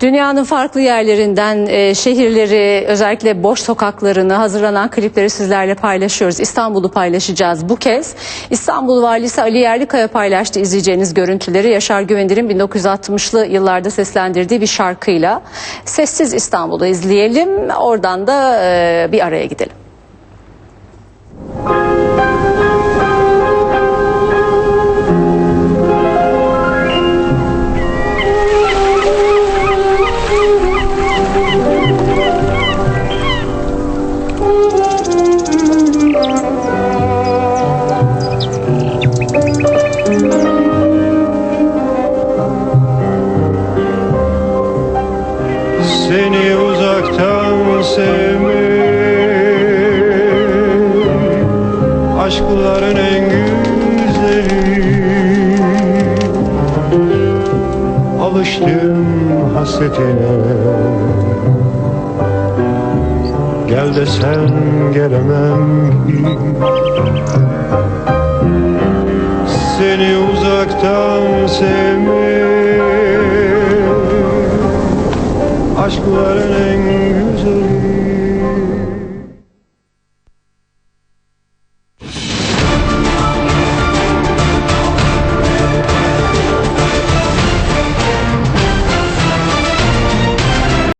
Dünyanın farklı yerlerinden e, şehirleri, özellikle boş sokaklarını, hazırlanan klipleri sizlerle paylaşıyoruz. İstanbul'u paylaşacağız bu kez. İstanbul Valisi Ali Yerlikaya paylaştı izleyeceğiniz görüntüleri. Yaşar Güvendir'in 1960'lı yıllarda seslendirdiği bir şarkıyla. Sessiz İstanbul'u izleyelim. Oradan da e, bir araya gidelim. Sevmek Aşkların en güzeli. Alıştım hasretine. Gel desen gelemem Seni uzaktan sevmek Aşkların en